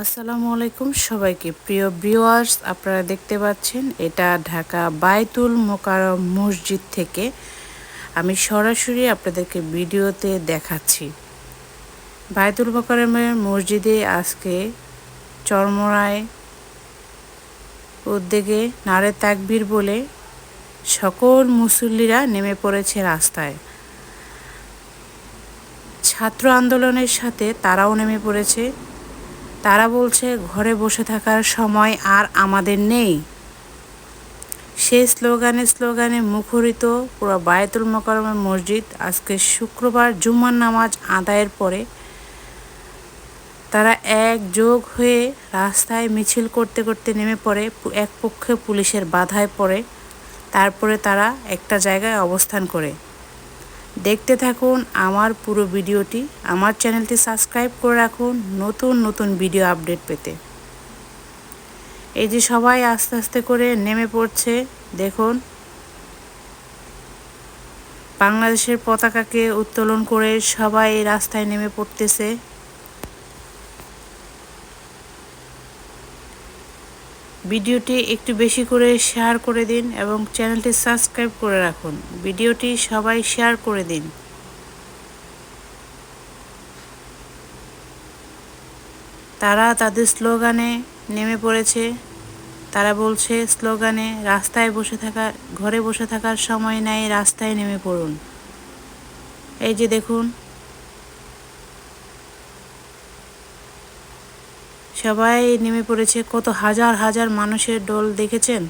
আসসালামু আলাইকুম সবাইকে। প্রিয় ভিউয়ার্স, আপনারা দেখতে পাচ্ছেন, এটা ঢাকা বাইতুল মোকারম মসজিদ থেকে আমি সরাসরি আপনাদেরকে ভিডিওতে দেখাচ্ছি। বাইতুল মোকারমের মসজিদে আজকে চরমরায় উদ্যোগে নারে তাকবির বলে সকল মুসল্লিরা নেমে পড়েছে রাস্তায়। ছাত্র আন্দোলনের সাথে তারাও নেমে পড়েছে। তারা বলছে, ঘরে বসে থাকার সময় আর আমাদের নেই। সেই স্লোগানে স্লোগানে মুখরিত পুরো বায়তুল মকরমের মসজিদ আজকে শুক্রবার জুম্মার নামাজ আদায়ের পরে তারা একযোগ হয়ে রাস্তায় মিছিল করতে করতে নেমে পড়ে, এক পক্ষে পুলিশের বাধায় পড়ে। তারপরে তারা একটা জায়গায় অবস্থান করে। দেখতে থাকুন আমার পুরো ভিডিওটি। আমার চ্যানেলটি সাবস্ক্রাইব করে রাখুন নতুন নতুন ভিডিও আপডেট পেতে। এই যে সবাই আস্তে আস্তে করে নেমে পড়ছে, দেখুন। বাংলাদেশের পতাকাকে উত্তোলন করে সবাই রাস্তায় নেমে পড়তেছে। ভিডিওটি একটু বেশি করে শেয়ার করে দিন এবং চ্যানেলটি সাবস্ক্রাইব করে রাখুন। ভিডিওটি সবাই শেয়ার করে দিন। তারা তাদের স্লোগানে নেমে পড়েছে। তারা বলছে, স্লোগানে, রাস্তায় বসে থাকা ঘরে বসে থাকার সময় নাই, রাস্তায় নেমে পড়ুন। এই যে দেখুন সবাই নেমে পড়েছে। কত হাজার হাজার মানুষের ডোল দেখেছেন?